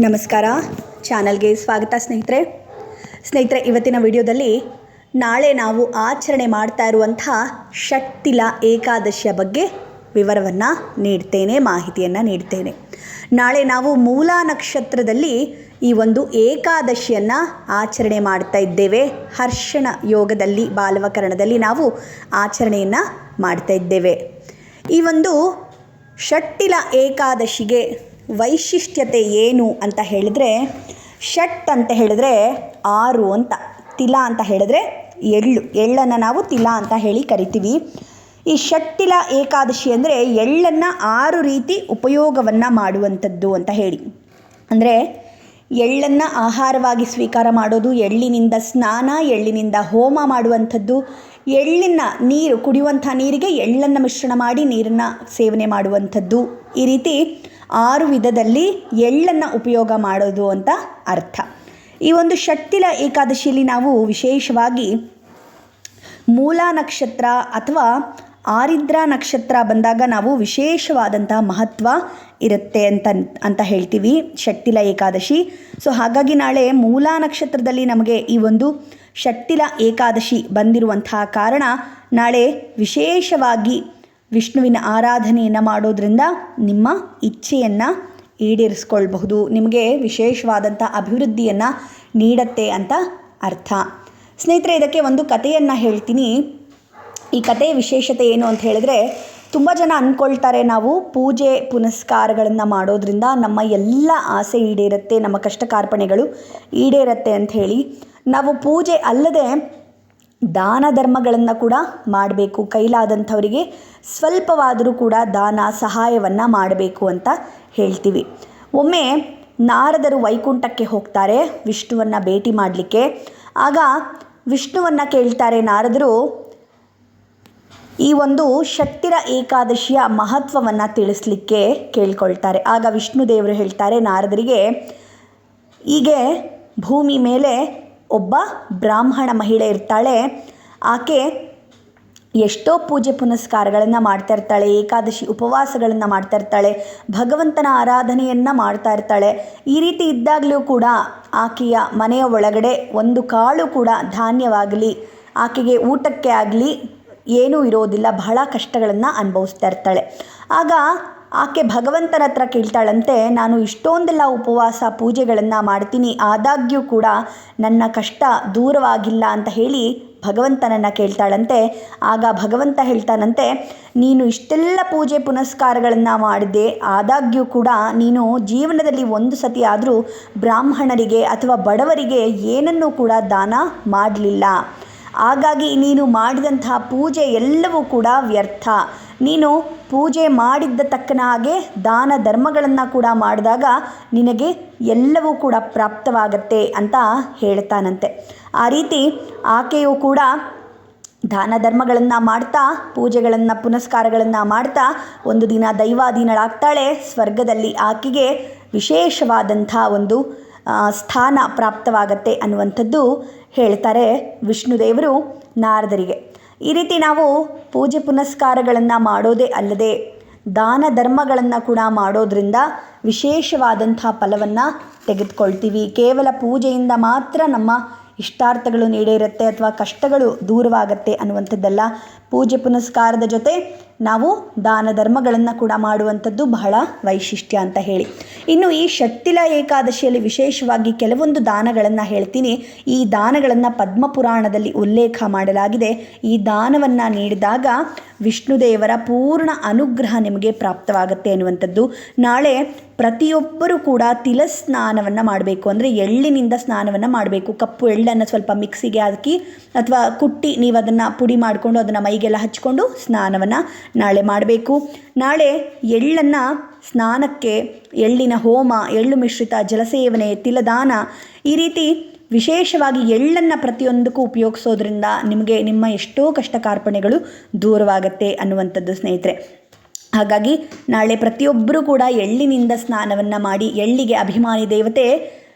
ನಮಸ್ಕಾರ. ಚಾನಲ್ಗೆ ಸ್ವಾಗತ ಸ್ನೇಹಿತರೆ. ಸ್ನೇಹಿತರೆ, ಇವತ್ತಿನ ವಿಡಿಯೋದಲ್ಲಿ ನಾಳೆ ನಾವು ಆಚರಣೆ ಮಾಡ್ತಾ ಇರುವಂಥ ಷಟ್ಟಿಲ ಏಕಾದಶಿಯ ಬಗ್ಗೆ ವಿವರವನ್ನು ನೀಡ್ತೇನೆ, ಮಾಹಿತಿಯನ್ನು ನೀಡ್ತೇನೆ. ನಾಳೆ ನಾವು ಮೂಲ ನಕ್ಷತ್ರದಲ್ಲಿ ಈ ಒಂದು ಏಕಾದಶಿಯನ್ನು ಆಚರಣೆ ಮಾಡ್ತಾ ಇದ್ದೇವೆ. ಹರ್ಷಣ ಯೋಗದಲ್ಲಿ, ಬಾಲವಕರಣದಲ್ಲಿ ನಾವು ಆಚರಣೆಯನ್ನು ಮಾಡ್ತಾ ಇದ್ದೇವೆ. ಈ ಒಂದು ಷಟ್ಟಿಲ ಏಕಾದಶಿಗೆ ವೈಶಿಷ್ಟ್ಯತೆ ಏನು ಅಂತ ಹೇಳಿದರೆ, ಷಟ್ ಅಂತ ಹೇಳಿದ್ರೆ ಆರು ಅಂತ, ತಿಲ ಅಂತ ಹೇಳಿದ್ರೆ ಎಳ್ಳು, ಎಳ್ಳನ್ನು ನಾವು ತಿಲ ಅಂತ ಹೇಳಿ ಕರಿತೀವಿ. ಈ ಷಟ್ಟಿಲ ಏಕಾದಶಿ ಅಂದರೆ ಎಳ್ಳನ್ನು ಆರು ರೀತಿ ಉಪಯೋಗವನ್ನು ಮಾಡುವಂಥದ್ದು ಅಂತ ಹೇಳಿ. ಅಂದರೆ ಎಳ್ಳನ್ನು ಆಹಾರವಾಗಿ ಸ್ವೀಕಾರ ಮಾಡೋದು, ಎಳ್ಳಿನಿಂದ ಸ್ನಾನ, ಎಳ್ಳಿನಿಂದ ಹೋಮ ಮಾಡುವಂಥದ್ದು, ಎಳ್ಳಿನ ನೀರು ಕುಡಿಯುವಂಥ ನೀರಿಗೆ ಎಳ್ಳನ್ನು ಮಿಶ್ರಣ ಮಾಡಿ ನೀರನ್ನು ಸೇವನೆ ಮಾಡುವಂಥದ್ದು. ಈ ರೀತಿ ಆರು ವಿಧದಲ್ಲಿ ಎಳ್ಳನ್ನು ಉಪಯೋಗ ಮಾಡೋದು ಅಂತ ಅರ್ಥ. ಈ ಒಂದು ಶಕ್ತಿಲ ಏಕಾದಶಿಯಲ್ಲಿ ನಾವು ವಿಶೇಷವಾಗಿ ಮೂಲ ನಕ್ಷತ್ರ ಅಥವಾ ಆರಿದ್ರ ನಕ್ಷತ್ರ ಬಂದಾಗ ನಾವು ವಿಶೇಷವಾದಂತಹ ಮಹತ್ವ ಇರುತ್ತೆ ಅಂತ ಅಂತ ಹೇಳ್ತೀವಿ ಷಟ್ಟಿಲ ಏಕಾದಶಿ. ಸೊ ಹಾಗಾಗಿ ನಾಳೆ ಮೂಲ ನಕ್ಷತ್ರದಲ್ಲಿ ನಮಗೆ ಈ ಒಂದು ಷಟ್ಟಿಲ ಏಕಾದಶಿ ಬಂದಿರುವಂತಹ ಕಾರಣ ನಾಳೆ ವಿಶೇಷವಾಗಿ ವಿಷ್ಣುವಿನ ಆರಾಧನೆಯನ್ನು ಮಾಡೋದ್ರಿಂದ ನಿಮ್ಮ ಇಚ್ಛೆಯನ್ನು ಈಡೇರಿಸ್ಕೊಳ್ಬಹುದು. ನಿಮಗೆ ವಿಶೇಷವಾದಂಥ ಅಭಿವೃದ್ಧಿಯನ್ನು ನೀಡತ್ತೆ ಅಂತ ಅರ್ಥ. ಸ್ನೇಹಿತರೆ, ಇದಕ್ಕೆ ಒಂದು ಕಥೆಯನ್ನು ಹೇಳ್ತೀನಿ. ಈ ಕಥೆಯ ವಿಶೇಷತೆ ಏನು ಅಂತ ಹೇಳಿದ್ರೆ, ತುಂಬ ಜನ ಅಂದ್ಕೊಳ್ತಾರೆ ನಾವು ಪೂಜೆ ಪುನಸ್ಕಾರಗಳನ್ನು ಮಾಡೋದ್ರಿಂದ ನಮ್ಮ ಎಲ್ಲ ಆಸೆ ಈಡೇರುತ್ತೆ, ನಮ್ಮ ಕಷ್ಟ ಕಾರ್ಪಣೆಗಳು ಈಡೇರುತ್ತೆ ಹೇಳಿ. ನಾವು ಪೂಜೆ ಅಲ್ಲದೆ ದಾನ ಧರ್ಮಗಳನ್ನು ಕೂಡ ಮಾಡಬೇಕು. ಕೈಲಾದಂಥವರಿಗೆ ಸ್ವಲ್ಪವಾದರೂ ಕೂಡ ದಾನ ಸಹಾಯವನ್ನು ಮಾಡಬೇಕು ಅಂತ ಹೇಳ್ತೀವಿ. ಒಮ್ಮೆ ನಾರದರು ವೈಕುಂಠಕ್ಕೆ ಹೋಗ್ತಾರೆ, ವಿಷ್ಣುವನ್ನು ಭೇಟಿ ಮಾಡಲಿಕ್ಕೆ. ಆಗ ವಿಷ್ಣುವನ್ನು ಕೇಳ್ತಾರೆ ನಾರದರು, ಈ ಒಂದು ಶಕ್ತಿರ ಏಕಾದಶಿಯ ಮಹತ್ವವನ್ನು ತಿಳಿಸ್ಲಿಕ್ಕೆ ಕೇಳ್ಕೊಳ್ತಾರೆ. ಆಗ ವಿಷ್ಣು ದೇವರು ಹೇಳ್ತಾರೆ ನಾರದರಿಗೆ, ಹೀಗೆ ಭೂಮಿ ಮೇಲೆ ಒಬ್ಬ ಬ್ರಾಹ್ಮಣ ಮಹಿಳೆ ಇರ್ತಾಳೆ. ಆಕೆ ಎಷ್ಟೋ ಪೂಜೆ ಪುನಸ್ಕಾರಗಳನ್ನು ಮಾಡ್ತಾ ಇರ್ತಾಳೆ, ಏಕಾದಶಿ ಉಪವಾಸಗಳನ್ನು ಮಾಡ್ತಾ ಇರ್ತಾಳೆ, ಭಗವಂತನ ಆರಾಧನೆಯನ್ನು ಮಾಡ್ತಾ ಇರ್ತಾಳೆ. ಈ ರೀತಿ ಇದ್ದಾಗಲೂ ಕೂಡ ಆಕೆಯ ಮನೆಯ ಒಳಗಡೆ ಒಂದು ಕಾಳು ಕೂಡ ಧಾನ್ಯವಾಗಲಿ, ಆಕೆಗೆ ಊಟಕ್ಕೆ ಆಗಲಿ ಏನೂ ಇರೋದಿಲ್ಲ, ಬಹಳ ಕಷ್ಟಗಳನ್ನು ಅನುಭವಿಸ್ತಾ ಇರ್ತಾಳೆ. ಆಗ ಆಕೆ ಭಗವಂತನ ಹತ್ರ ಕೇಳ್ತಾಳಂತೆ, ನಾನು ಇಷ್ಟೊಂದೆಲ್ಲ ಉಪವಾಸ ಪೂಜೆಗಳನ್ನು ಮಾಡ್ತೀನಿ, ಆದಾಗ್ಯೂ ಕೂಡ ನನ್ನ ಕಷ್ಟ ದೂರವಾಗಿಲ್ಲ ಅಂತ ಹೇಳಿ ಭಗವಂತನನ್ನು ಕೇಳ್ತಾಳಂತೆ. ಆಗ ಭಗವಂತ ಹೇಳ್ತಾನಂತೆ, ನೀನು ಇಷ್ಟೆಲ್ಲ ಪೂಜೆ ಪುನಸ್ಕಾರಗಳನ್ನು ಮಾಡಿದೆ, ಆದಾಗ್ಯೂ ಕೂಡ ನೀನು ಜೀವನದಲ್ಲಿ ಒಂದು ಸತಿ ಆದರೂ ಬ್ರಾಹ್ಮಣರಿಗೆ ಅಥವಾ ಬಡವರಿಗೆ ಏನನ್ನೂ ಕೂಡ ದಾನ ಮಾಡಲಿಲ್ಲ. ಹಾಗಾಗಿ ನೀನು ಮಾಡಿದಂತಹ ಪೂಜೆ ಎಲ್ಲವೂ ಕೂಡ ವ್ಯರ್ಥ. ನೀನು ಪೂಜೆ ಮಾಡಿದ್ದ ತಕ್ಕನ ಹಾಗೆ ದಾನ ಧರ್ಮಗಳನ್ನು ಕೂಡ ಮಾಡಿದಾಗ ನಿನಗೆ ಎಲ್ಲವೂ ಕೂಡ ಪ್ರಾಪ್ತವಾಗತ್ತೆ ಅಂತ ಹೇಳ್ತಾನಂತೆ. ಆ ರೀತಿ ಆಕೆಯು ಕೂಡ ದಾನ ಧರ್ಮಗಳನ್ನು ಮಾಡ್ತಾ, ಪೂಜೆಗಳನ್ನು, ಪುನಸ್ಕಾರಗಳನ್ನು ಮಾಡ್ತಾ ಒಂದು ದಿನ ದೈವಾಧೀನಳಾಗ್ತಾಳೆ. ಸ್ವರ್ಗದಲ್ಲಿ ಆಕೆಗೆ ವಿಶೇಷವಾದಂಥ ಒಂದು ಸ್ಥಾನ ಪ್ರಾಪ್ತವಾಗತ್ತೆ ಅನ್ನುವಂಥದ್ದು ಹೇಳ್ತಾರೆ ವಿಷ್ಣುದೇವರು ನಾರದರಿಗೆ. ಈ ರೀತಿ ನಾವು ಪೂಜೆ ಪುನಸ್ಕಾರಗಳನ್ನು ಮಾಡೋದೇ ಅಲ್ಲದೆ ದಾನ ಧರ್ಮಗಳನ್ನು ಕೂಡ ಮಾಡೋದ್ರಿಂದ ವಿಶೇಷವಾದಂಥ ಫಲವನ್ನು ತೆಗೆದುಕೊಳ್ತೀವಿ. ಕೇವಲ ಪೂಜೆಯಿಂದ ಮಾತ್ರ ನಮ್ಮ ಇಷ್ಟಾರ್ಥಗಳು ನೀಡಿರುತ್ತೆ ಅಥವಾ ಕಷ್ಟಗಳು ದೂರವಾಗತ್ತೆ ಅನ್ನುವಂಥದ್ದಲ್ಲ. ಪೂಜೆ ಪುನಸ್ಕಾರದ ಜೊತೆ ನಾವು ದಾನ ಧರ್ಮಗಳನ್ನು ಕೂಡ ಮಾಡುವಂಥದ್ದು ಬಹಳ ವೈಶಿಷ್ಟ್ಯ ಅಂತ ಹೇಳಿ. ಇನ್ನು ಈ ಶಕ್ತಿಲ ಏಕಾದಶಿಯಲ್ಲಿ ವಿಶೇಷವಾಗಿ ಕೆಲವೊಂದು ದಾನಗಳನ್ನು ಹೇಳ್ತೀನಿ. ಈ ದಾನಗಳನ್ನು ಪದ್ಮಪುರಾಣದಲ್ಲಿ ಉಲ್ಲೇಖ ಮಾಡಲಾಗಿದೆ. ಈ ದಾನವನ್ನು ನೀಡಿದಾಗ ವಿಷ್ಣುದೇವರ ಪೂರ್ಣ ಅನುಗ್ರಹ ನಿಮಗೆ ಪ್ರಾಪ್ತವಾಗುತ್ತೆ ಅನ್ನುವಂಥದ್ದು ನಾಳೆ ಪ್ರತಿಯೊಬ್ಬರೂ ಕೂಡ ತಿಲ ಸ್ನಾನವನ್ನು ಮಾಡಬೇಕು. ಅಂದರೆ ಎಳ್ಳಿನಿಂದ ಸ್ನಾನವನ್ನು ಮಾಡಬೇಕು. ಕಪ್ಪು ಎಳ್ಳನ್ನು ಸ್ವಲ್ಪ ಮಿಕ್ಸಿಗೆ ಹಾಕಿ, ಅಥವಾ ಕುಟ್ಟಿ ನೀವು ಅದನ್ನು ಪುಡಿ ಮಾಡಿಕೊಂಡು ಅದನ್ನು ಮೈಗೆಲ್ಲ ಹಚ್ಕೊಂಡು ಸ್ನಾನವನ್ನು ನಾಳೆ ಮಾಡಬೇಕು. ನಾಳೆ ಎಳ್ಳನ್ನು ಸ್ನಾನಕ್ಕೆ, ಎಳ್ಳಿನ ಹೋಮ, ಎಳ್ಳು ಮಿಶ್ರಿತ ಜಲಸೇವನೆ, ತಿಲದಾನ ಈ ರೀತಿ ವಿಶೇಷವಾಗಿ ಎಳ್ಳನ್ನು ಪ್ರತಿಯೊಂದಕ್ಕೂ ಉಪಯೋಗಿಸೋದ್ರಿಂದ ನಿಮಗೆ ನಿಮ್ಮ ಎಷ್ಟೋ ಕಷ್ಟ ಕಾರ್ಪಣೆಗಳು ದೂರವಾಗತ್ತೆ ಅನ್ನುವಂಥದ್ದು ಸ್ನೇಹಿತರೆ. ಹಾಗಾಗಿ ನಾಳೆ ಪ್ರತಿಯೊಬ್ಬರೂ ಕೂಡ ಎಳ್ಳಿನಿಂದ ಸ್ನಾನವನ್ನು ಮಾಡಿ, ಎಳ್ಳಿಗೆ ಅಭಿಮಾನಿ ದೇವತೆ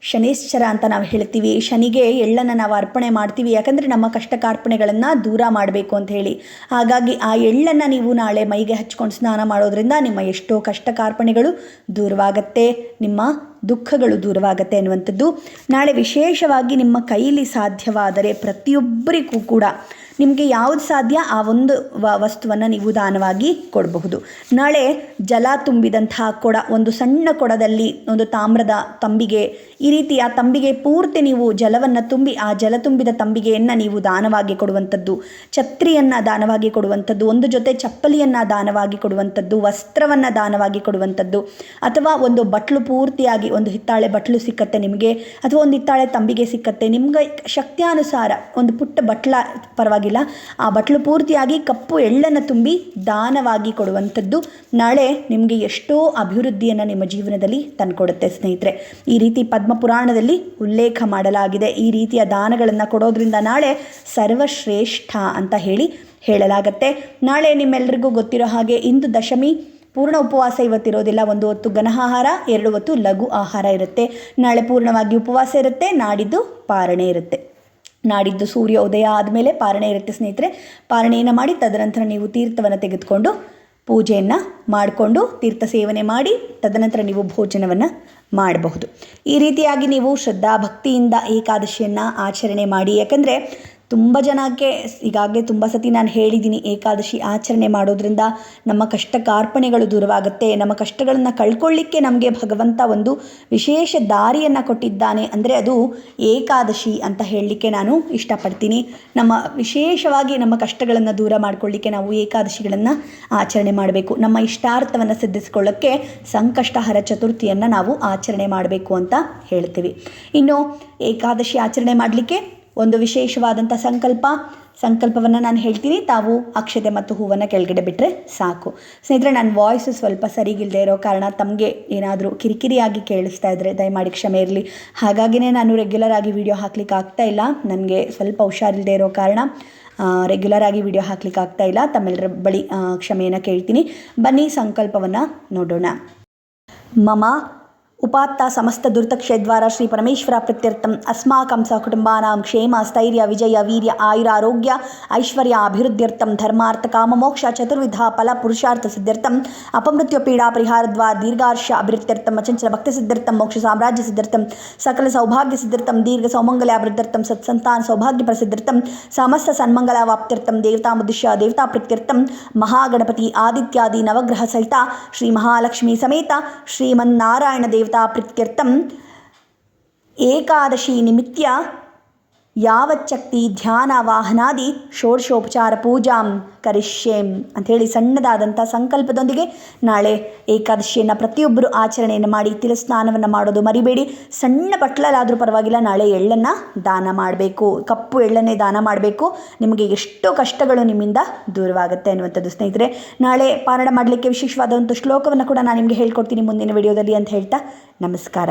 ಶನೇಶ್ವರ ಅಂತ ನಾವು ಹೇಳ್ತೀವಿ. ಶನಿಗೆ ಎಳ್ಳನ್ನು ನಾವು ಅರ್ಪಣೆ ಮಾಡ್ತೀವಿ. ಯಾಕಂದರೆ ನಮ್ಮ ಕಷ್ಟ ಕಾರ್ಪಣೆಗಳನ್ನು ದೂರ ಮಾಡಬೇಕು ಅಂತ ಹೇಳಿ. ಹಾಗಾಗಿ ಆ ಎಳ್ಳನ್ನು ನೀವು ನಾಳೆ ಮೈಗೆ ಹಚ್ಕೊಂಡು ಸ್ನಾನ ಮಾಡೋದ್ರಿಂದ ನಿಮ್ಮ ಎಷ್ಟೋ ಕಷ್ಟ ಕಾರ್ಪಣೆಗಳು ದೂರವಾಗತ್ತೆ. ನಿಮ್ಮ ದುಃಖಗಳು ದೂರವಾಗುತ್ತೆ ಅನ್ನುವಂಥದ್ದು. ನಾಳೆ ವಿಶೇಷವಾಗಿ ನಿಮ್ಮ ಕೈಲಿ ಸಾಧ್ಯವಾದರೆ ಪ್ರತಿಯೊಬ್ಬರಿಗೂ ಕೂಡ ನಿಮಗೆ ಯಾವುದು ಸಾಧ್ಯ ಆ ಒಂದು ವಸ್ತುವನ್ನು ನೀವು ದಾನವಾಗಿ ಕೊಡಬಹುದು. ನಾಳೆ ಜಲ ತುಂಬಿದಂತಹ ಕೊಡ, ಒಂದು ಸಣ್ಣ ಕೊಡದಲ್ಲಿ ಒಂದು ತಾಮ್ರದ ತಂಬಿಗೆ, ಈ ರೀತಿ ಆ ತಂಬಿಗೆ ಪೂರ್ತಿ ನೀವು ಜಲವನ್ನು ತುಂಬಿ, ಆ ಜಲ ತುಂಬಿದ ತಂಬಿಗೆಯನ್ನು ನೀವು ದಾನವಾಗಿ ಕೊಡುವಂಥದ್ದು, ಛತ್ರಿಯನ್ನು ದಾನವಾಗಿ ಕೊಡುವಂಥದ್ದು, ಒಂದು ಜೊತೆ ಚಪ್ಪಲಿಯನ್ನು ದಾನವಾಗಿ ಕೊಡುವಂಥದ್ದು, ವಸ್ತ್ರವನ್ನು ದಾನವಾಗಿ ಕೊಡುವಂಥದ್ದು, ಅಥವಾ ಒಂದು ಬಟ್ಲು ಪೂರ್ತಿಯಾಗಿ, ಒಂದು ಹಿತ್ತಾಳೆ ಬಟ್ಲು ಸಿಕ್ಕತ್ತೆ ನಿಮಗೆ, ಅಥವಾ ಒಂದು ಹಿತ್ತಾಳೆ ತಂಬಿಗೆ ಸಿಕ್ಕತ್ತೆ, ನಿಮ್ಗೆ ಶಕ್ತಿಯಾನುಸಾರ ಒಂದು ಪುಟ್ಟ ಬಟ್ಲ ಪರವಾಗಿಲ್ಲ ಆ ಬಟ್ಲು ಪೂರ್ತಿಯಾಗಿ ಕಪ್ಪು ಎಳ್ಳನ್ನು ತುಂಬಿ ದಾನವಾಗಿ ಕೊಡುವಂಥದ್ದು ನಾಳೆ ನಿಮಗೆ ಎಷ್ಟೋ ಅಭಿವೃದ್ಧಿಯನ್ನು ನಿಮ್ಮ ಜೀವನದಲ್ಲಿ ತಂದುಕೊಡುತ್ತೆ ಸ್ನೇಹಿತರೆ. ಈ ರೀತಿ ಪದ್ಮ ಪುರಾಣದಲ್ಲಿ ಉಲ್ಲೇಖ ಮಾಡಲಾಗಿದೆ. ಈ ರೀತಿಯ ದಾನಗಳನ್ನು ಕೊಡೋದ್ರಿಂದ ನಾಳೆ ಸರ್ವಶ್ರೇಷ್ಠ ಅಂತ ಹೇಳಿ ಹೇಳಲಾಗತ್ತೆ. ನಾಳೆ ನಿಮ್ಮೆಲ್ಲರಿಗೂ ಗೊತ್ತಿರೋ ಹಾಗೆ ಇಂದು ದಶಮಿ, ಪೂರ್ಣ ಉಪವಾಸ ಇವತ್ತಿರೋದಿಲ್ಲ. ಒಂದು ಹೊತ್ತು ಘನಆಹಾರ, ಎರಡು ಹೊತ್ತು ಲಘು ಆಹಾರ ಇರುತ್ತೆ. ನಾಳೆ ಪೂರ್ಣವಾಗಿ ಉಪವಾಸ ಇರುತ್ತೆ, ನಾಡಿದ್ದು ಪಾರಣೆ ಇರುತ್ತೆ. ನಾಡಿದ್ದು ಸೂರ್ಯ ಉದಯ ಆದಮೇಲೆ ಪಾರಣೆ ಇರುತ್ತೆ ಸ್ನೇಹಿತರೆ. ಪಾರಣೆಯನ್ನು ಮಾಡಿ ತದನಂತರ ನೀವು ತೀರ್ಥವನ್ನು ತೆಗೆದುಕೊಂಡು ಪೂಜೆಯನ್ನು ಮಾಡಿಕೊಂಡು ತೀರ್ಥ ಸೇವನೆ ಮಾಡಿ ತದನಂತರ ನೀವು ಭೋಜನವನ್ನು ಮಾಡಬಹುದು. ಈ ರೀತಿಯಾಗಿ ನೀವು ಶ್ರದ್ಧಾ ಭಕ್ತಿಯಿಂದ ಏಕಾದಶಿಯನ್ನು ಆಚರಣೆ ಮಾಡಿ. ಯಾಕಂದರೆ ತುಂಬ ಜನಕ್ಕೆ ಈಗಾಗಲೇ ತುಂಬ ಸತಿ ನಾನು ಹೇಳಿದ್ದೀನಿ ಏಕಾದಶಿ ಆಚರಣೆ ಮಾಡೋದ್ರಿಂದ ನಮ್ಮ ಕಷ್ಟ ಕಾರ್ಪಣೆಗಳು ದೂರವಾಗುತ್ತೆ, ನಮ್ಮ ಕಷ್ಟಗಳನ್ನು ಕಳ್ಕೊಳ್ಳಿಕ್ಕೆ ನಮಗೆ ಭಗವಂತ ಒಂದು ವಿಶೇಷ ದಾರಿಯನ್ನು ಕೊಟ್ಟಿದ್ದಾನೆ ಅಂದರೆ ಅದು ಏಕಾದಶಿ ಅಂತ ಹೇಳಲಿಕ್ಕೆ ನಾನು ಇಷ್ಟಪಡ್ತೀನಿ. ನಮ್ಮ ವಿಶೇಷವಾಗಿ ನಮ್ಮ ಕಷ್ಟಗಳನ್ನು ದೂರ ಮಾಡಿಕೊಳ್ಳಿಕ್ಕೆ ನಾವು ಏಕಾದಶಿಗಳನ್ನು ಆಚರಣೆ ಮಾಡಬೇಕು. ನಮ್ಮ ಇಷ್ಟಾರ್ಥವನ್ನು ಸಿದ್ಧಿಸ್ಕೊಳ್ಳೋಕ್ಕೆ ಸಂಕಷ್ಟಹರ ಚತುರ್ಥಿಯನ್ನು ನಾವು ಆಚರಣೆ ಮಾಡಬೇಕು ಅಂತ ಹೇಳ್ತೀವಿ. ಇನ್ನು ಏಕಾದಶಿ ಆಚರಣೆ ಮಾಡಲಿಕ್ಕೆ ಒಂದು ವಿಶೇಷವಾದಂಥ ಸಂಕಲ್ಪ. ಸಂಕಲ್ಪವನ್ನು ನಾನು ಹೇಳ್ತೀನಿ. ತಾವು ಅಕ್ಷತೆ ಮತ್ತು ಹೂವನ್ನು ಕೆಳಗಡೆ ಬಿಟ್ಟರೆ ಸಾಕು. ಸ್ನೇಹಿತರೆ, ನನ್ನ ವಾಯ್ಸು ಸ್ವಲ್ಪ ಸರಿಗಿಲ್ಲದೆ ಇರೋ ಕಾರಣ ತಮಗೆ ಏನಾದರೂ ಕಿರಿಕಿರಿಯಾಗಿ ಕೇಳಿಸ್ತಾ ಇದ್ದರೆ ದಯಮಾಡಿ ಕ್ಷಮೆ ಇರಲಿ. ಹಾಗಾಗಿನೇ ನಾನು ರೆಗ್ಯುಲರ್ ಆಗಿ ವಿಡಿಯೋ ಹಾಕ್ಲಿಕ್ಕೆ ಆಗ್ತಾ ಇಲ್ಲ. ನನಗೆ ಸ್ವಲ್ಪ ಹುಷಾರಿಲ್ಲದೆ ಇರೋ ಕಾರಣ ರೆಗ್ಯುಲರ್ ಆಗಿ ವಿಡಿಯೋ ಹಾಕ್ಲಿಕ್ಕೆ ಆಗ್ತಾ ಇಲ್ಲ. ತಮ್ಮೆಲ್ಲರ ಬಳಿ ಕ್ಷಮೆಯನ್ನು ಕೇಳ್ತೀನಿ. ಬನ್ನಿ, ಸಂಕಲ್ಪವನ್ನು ನೋಡೋಣ. ಮಮ ఉపాత్త సమస్త దుర్తక్షే ద్వారా శ్రీ పరమేశ్వర ప్రత్యర్థం అస్మాకం సకుటుంబానాం క్షేమ స్థైర్య విజయ వీర్య ఆయురారోగ్య ఐశ్వర్య అభివృద్ధ్యర్థం ధర్మార్థ కామమోక్ష చతుర్విధ ఫల పురుషార్థ సిద్ధ్యర్థం అపమృత్యు పీడా పరిహార ద్వా దీర్ఘార్ష అభివృద్ధ్యర్థం అచంచల భక్తి సిద్ధ్యర్థం మోక్ష సామ్రాజ్య సిద్ధ్యర్థం సకల సౌభాగ్య సిద్ధ్యర్థం దీర్ఘ సౌమంగళాభివృద్ధ్యర్థం సత్సంతాన సౌభాగ్య ప్రసిద్ధ్యర్థం సమస్త సన్మంగళావాప్త్యర్థం దేవతాముద్దిశ్య దేవతా ప్రత్యర్థం మహాగణపతి ఆదిత్యాది నవగ్రహ సహిత శ్రీ మహాలక్ష్మి సమేత శ్రీమన్నారాయణ దేవ ದೇವತಾ ಪ್ರೀತ್ಯರ್ಥಂ ಏಕಾದಶಿ ನಿಮಿತ್ಯ ಯಾವಚ್ಚಕ್ತಿ ಧ್ಯಾನ ವಾಹನಾದಿ ಷೋಡಶೋಪಚಾರ ಪೂಜಾಂ ಕರಿಷ್ಯೇಂ ಅಂಥೇಳಿ ಸಣ್ಣದಾದಂಥ ಸಂಕಲ್ಪದೊಂದಿಗೆ ನಾಳೆ ಏಕಾದಶಿಯನ್ನು ಪ್ರತಿಯೊಬ್ಬರು ಆಚರಣೆಯನ್ನು ಮಾಡಿ ತಿಲಸ್ನಾನವನ್ನು ಮಾಡೋದು ಮರಿಬೇಡಿ. ಸಣ್ಣ ಬಟ್ಲಲ್ಲಾದರೂ ಪರವಾಗಿಲ್ಲ, ನಾಳೆ ಎಳ್ಳನ್ನು ದಾನ ಮಾಡಬೇಕು. ಕಪ್ಪು ಎಳ್ಳನ್ನೇ ದಾನ ಮಾಡಬೇಕು. ನಿಮಗೆ ಎಷ್ಟೋ ಕಷ್ಟಗಳು ನಿಮ್ಮಿಂದ ದೂರವಾಗುತ್ತೆ ಅನ್ನುವಂಥದ್ದು ಸ್ನೇಹಿತರೆ. ನಾಳೆ ಪಾರಣ ಮಾಡಲಿಕ್ಕೆ ವಿಶೇಷವಾದಂಥ ಶ್ಲೋಕವನ್ನು ಕೂಡ ನಾನು ನಿಮಗೆ ಹೇಳ್ಕೊಡ್ತೀನಿ ಮುಂದಿನ ವಿಡಿಯೋದಲ್ಲಿ ಅಂತ ಹೇಳ್ತಾ ನಮಸ್ಕಾರ.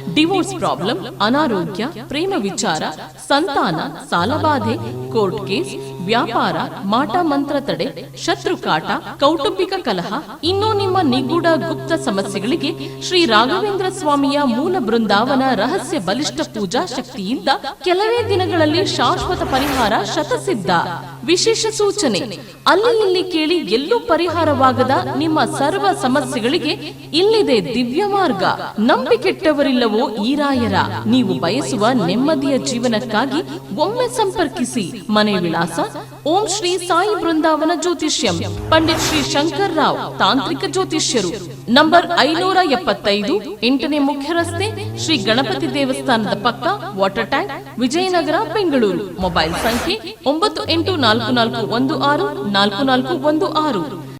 ಡಿವೋರ್ಸ್ ಪ್ರಾಬ್ಲಮ್, ಅನಾರೋಗ್ಯ, ಪ್ರೇಮ ವಿಚಾರ, ಸಂತಾನ, ಸಾಲಬಾಧೆ, ಕೋರ್ಟ್ ಕೇಸ್, ವ್ಯಾಪಾರ, ಮಾಟ ಮಂತ್ರ ತಡೆ, ಶತ್ರು ಕಾಟ, ಕೌಟುಂಬಿಕ ಕಲಹ, ಇನ್ನೂ ನಿಮ್ಮ ನಿಗೂಢ ಗುಪ್ತ ಸಮಸ್ಯೆಗಳಿಗೆ ಶ್ರೀ ರಾಘವೇಂದ್ರ ಸ್ವಾಮಿಯ ಮೂಲ ಬೃಂದಾವನ ರಹಸ್ಯ ಬಲಿಷ್ಠ ಪೂಜಾ ಶಕ್ತಿಯಿಂದ ಕೆಲವೇ ದಿನಗಳಲ್ಲಿ ಶಾಶ್ವತ ಪರಿಹಾರ ಶತಸಿದ್ಧ. ವಿಶೇಷ ಸೂಚನೆ, ಅಲ್ಲಿ ಇಲ್ಲಿ ಕೇಳಿ ಎಲ್ಲೂ ಪರಿಹಾರವಾಗದ ನಿಮ್ಮ ಸರ್ವ ಸಮಸ್ಯೆಗಳಿಗೆ ಇಲ್ಲಿದೆ ದಿವ್ಯ ಮಾರ್ಗ. ನಂಬಿಕೆಟ್ಟವರಿಲ್ಲವೋ ಈರಾಯರ, ನೀವು ಬಯಸುವ ನೆಮ್ಮದಿಯ ಜೀವನಕ್ಕಾಗಿ ಒಮ್ಮೆ ಸಂಪರ್ಕಿಸಿ. ಮನೆ ವಿಳಾಸ, ಓಂ ಶ್ರೀ ಸಾಯಿ ಬೃಂದಾವನ ಜ್ಯೋತಿಷ್ಯಂ. ಪಂಡಿತ್ ಶ್ರೀ ಶಂಕರ್ ರಾವ್, ತಾಂತ್ರಿಕ ಜ್ಯೋತಿಷ್ಯರು. ನಂಬರ್ ಐನೂರ ಎಪ್ಪತ್ತೈದು, ಎಂಟನೇ ಮುಖ್ಯ ರಸ್ತೆ ಶ್ರೀ ಗಣಪತಿ ದೇವಸ್ಥಾನದ ಪಕ್ಕ, water tank, Vijayanagar, Bengaluru. Mobile ಸಂಖ್ಯೆ, ಒಂಬತ್ತು ಎಂಟು ನಾಲ್ಕು ನಾಲ್ಕು ಒಂದು ಆರು, ನಾಲ್ಕು ನಾಲ್ಕು ಒಂದು ಆರು.